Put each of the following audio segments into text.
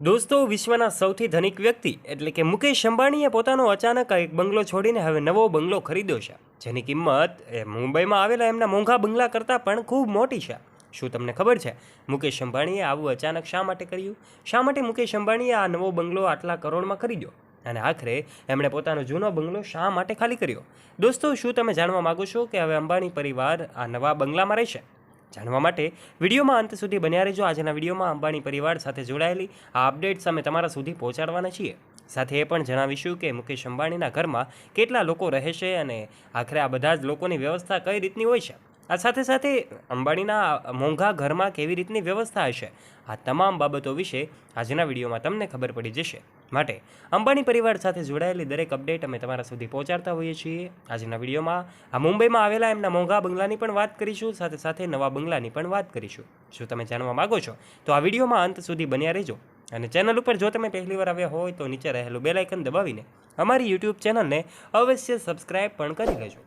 દોસ્તો, વિશ્વના સૌથી ધનિક વ્યક્તિ એટલે કે મુકેશ અંબાણીએ પોતાનો અચાનક એક બંગલો છોડીને હવે નવો બંગલો ખરીદ્યો છે. જેની કિંમત એ મુંબઈમાં આવેલા એમના મોંઘા બંગલા કરતાં પણ ખૂબ મોટી છે. શું તમને ખબર છે? મુકેશ અંબાણીએ આવું અચાનક શા માટે કર્યું? શા માટે મુકેશ અંબાણીએ આ નવો બંગલો આટલા કરોડમાં ખરીદ્યો? અને આખરે એમણે પોતાનો જૂનો બંગલો શા માટે ખાલી કર્યો? દોસ્તો, શું તમે જાણવા માગો છો કે હવે અંબાણી પરિવાર આ નવા બંગલામાં રહેશે? જાણવા માટે વિડીયોમાં અંત સુધી બન્યા રહેજો. આજના વિડીયોમાં અંબાણી પરિવાર સાથે જોડાયેલી આ અપડેટ્સ અમે તમારા સુધી પહોંચાડવાના છીએ. સાથે એ પણ જણાવીશું કે મુકેશ અંબાણીના ઘરમાં કેટલા લોકો રહે છે અને આખરે આ બધા જ લોકોની વ્યવસ્થા કઈ રીતની હોય છે? આ સાથે સાથે અંબાણીના મોંઘા ઘરમાં કેવી રીતની વ્યવસ્થા હશે? આ તમામ બાબતો વિશે આજના વિડીયોમાં તમને ખબર પડી જશે. માટે અંબાણી પરિવાર સાથે જોડાયેલી દરેક અપડેટ અમે તમારા સુધી પહોંચાડતા હોઈએ છીએ. આજના વિડીયોમાં આ મુંબઈમાં આવેલા એમના મોંઘા બંગલાની પણ વાત કરીશું, સાથે સાથે નવા બંગલાની પણ વાત કરીશું. શું તમે જાણવા માગો છો, તો આ વિડીયોમાં અંત સુધી બન્યા રહેજો. અને ચેનલ ઉપર જો તમે પહેલીવાર આવ્યા હોય, તો નીચે રહેલું બેલાઇકન દબાવીને અમારી યુટ્યુબ ચેનલને અવશ્ય સબસ્ક્રાઈબ પણ કરી લેજો.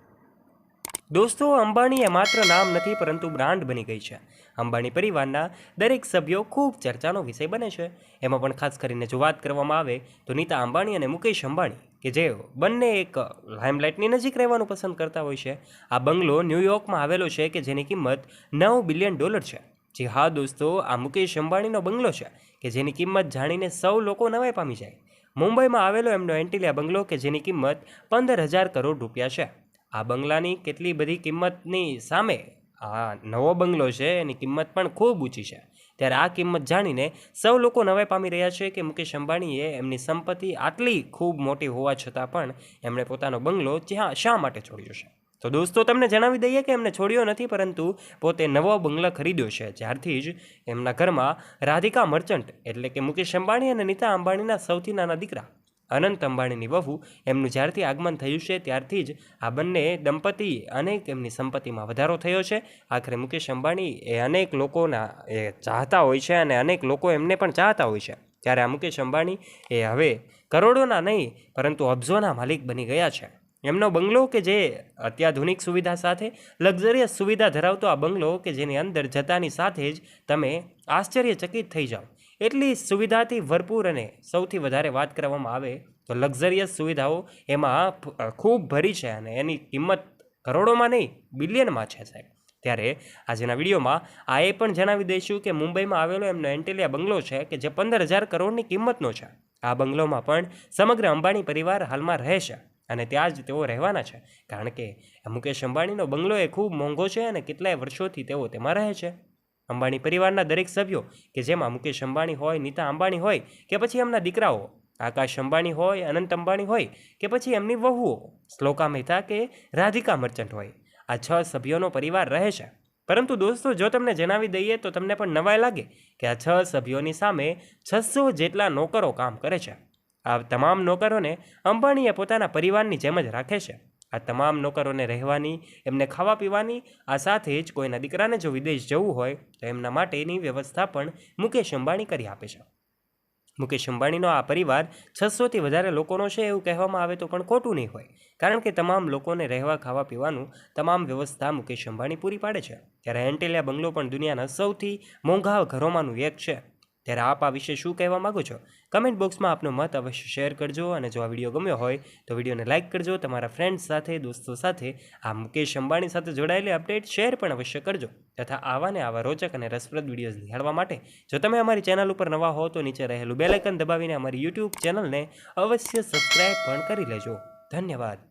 દોસ્તો અંબાણી એ માત્ર નામ નથી, પરંતુ બ્રાન્ડ બની ગઈ છે. અંબાણી પરિવારના દરેક સભ્યો ખૂબ ચર્ચાનો વિષય બને છે. એમાં પણ ખાસ કરીને જો વાત કરવામાં આવે, તો નીતા અંબાણી અને મુકેશ અંબાણી, કે જે બંને એક લાઇમલાઇટની નજીક રહેવાનું પસંદ કરતા હોય છે. આ બંગલો ન્યૂયોર્કમાં આવેલો છે કે જેની કિંમત નવ બિલિયન ડોલર છે. જી હા, દોસ્તો, આ મુકેશ અંબાણીનો બંગલો છે, કે જેની કિંમત જાણીને સૌ લોકો નવાઈ પામી જાય. મુંબઈમાં આવેલો એમનો એન્ટિલિયા બંગલો, કે જેની કિંમત પંદર હજાર કરોડ રૂપિયા છે. આ બંગલાની કેટલી બધી કિંમતની સામે આ નવો બંગલો છે, એની કિંમત પણ ખૂબ ઊંચી છે. ત્યારે આ કિંમત જાણીને સૌ લોકો નવાઈ પામી રહ્યા છે કે મુકેશ અંબાણીએ એમની સંપત્તિ આટલી ખૂબ મોટી હોવા છતાં પણ એમણે પોતાનો બંગલો જ્યાં શા માટે છોડ્યો છે? તો દોસ્તો, તમને જણાવી દઈએ કે એમને છોડ્યો નથી, પરંતુ પોતે નવો બંગલો ખરીદ્યો છે. જ્યારથી જ એમના ઘરમાં રાધિકા મર્ચન્ટ એટલે કે મુકેશ અંબાણી અને નીતા અંબાણીના સૌથી નાના દીકરા અનંત અંબાણીની વહુ એમનું જ્યારથી આગમન થયું છે, ત્યારથી જ આ બંને દંપતી અનેક એમની સંપત્તિમાં વધારો થયો છે. આખરે મુકેશ અંબાણી એ અનેક લોકોના એ ચાહતા હોય છે અને અનેક લોકો એમને પણ ચાહતા હોય છે. ત્યારે આ મુકેશ અંબાણી એ હવે કરોડોના નહીં, પરંતુ અબજોના માલિક બની ગયા છે. એમનો બંગલો કે જે અત્યાધુનિક સુવિધા સાથે, લક્ઝરિયસ સુવિધા ધરાવતો આ બંગલો કે જેની અંદર જતાની સાથે જ તમે આશ્ચર્યચકિત થઈ જાઓ. એટલી સુવિધાથી ભરપૂર અને સૌથી વધારે વાત કરવામાં આવે તો લક્ઝરિયસ સુવિધાઓ એમાં ખૂબ ભરી છે અને એની કિંમત કરોડોમાં નહીં, બિલિયનમાં છે સાહેબ. ત્યારે આજના વિડીયોમાં આ એ પણ જણાવી દઈશું કે મુંબઈમાં આવેલો એમનો એન્ટેલિયા બંગલો છે કે જે પંદર હજાર કરોડની કિંમતનો છે. આ બંગલોમાં પણ સમગ્ર અંબાણી પરિવાર હાલમાં રહે છે અને ત્યાં જ તેઓ રહેવાના છે. કારણ કે મુકેશ અંબાણીનો બંગલો એ ખૂબ મોંઘો છે અને કેટલાય વર્ષોથી તેઓ તેમાં રહે છે. અંબાણી પરિવારના દરેક સભ્યો કે જેમાં મુકેશ અંબાણી હોય, નીતા અંબાણી હોય કે પછી એમના દીકરાઓ, આકાશ અંબાણી હોય, અનંત અંબાણી હોય કે પછી એમની વહુઓ, શ્લોકા મહેતા કે રાધિકા મર્ચન્ટ હોય. આ છ સભ્યોનો પરિવાર રહે છે. પરંતુ દોસ્તો, જો તમને જણાવી દઈએ તો તમને પણ નવાઈ લાગે કે આ છ સભ્યોની સામે છસો જેટલા નોકરો કામ કરે છે. આ તમામ નોકરોને અંબાણીએ પોતાના પરિવારની જેમ જ રાખે છે. આ તમામ નોકરોને રહેવાની, એમને ખાવા પીવાની, આ સાથે જ કોઈના દીકરાને જો વિદેશ જવું હોય, તો એમના માટેની વ્યવસ્થા પણ મુકેશ અંબાણી કરી આપે છે. મુકેશ અંબાણીનો આ પરિવાર છસોથી વધારે લોકોનો છે એવું કહેવામાં આવે તો પણ ખોટું નહીં હોય. કારણ કે તમામ લોકોને રહેવા, ખાવા પીવાનું તમામ વ્યવસ્થા મુકેશ અંબાણી પૂરી પાડે છે. ત્યારે એન્ટેલિયા બંગલો પણ દુનિયાના સૌથી મોંઘા ઘરોમાંનું એક છે. ત્યારે આપ આ વિશે શું કહેવા માગો છો? કમેન્ટ બોક્સમાં આપનો મત અવશ્ય શેર કરજો અને જો આ વીડિયો ગમ્યો હોય તો વિડીયોને લાઇક કરજો, તમારા ફ્રેન્ડ્સ સાથે, દોસ્તો સાથે, આ મુકેશ અંબાણી સાથે જોડાયેલી અપડેટ શેર પણ અવશ્ય કરજો તથા આવા ને આવા રોચક અને રસપ્રદ વિડીયોઝ નિહાળવા માટે જો તમે અમારી ચેનલ ઉપર નવા હો તો નીચે રહેલું બેલાઇકન દબાવીને અમારી યુટ્યુબ ચેનલને અવશ્ય સબસ્ક્રાઈબ પણ કરી લેજો. ધન્યવાદ.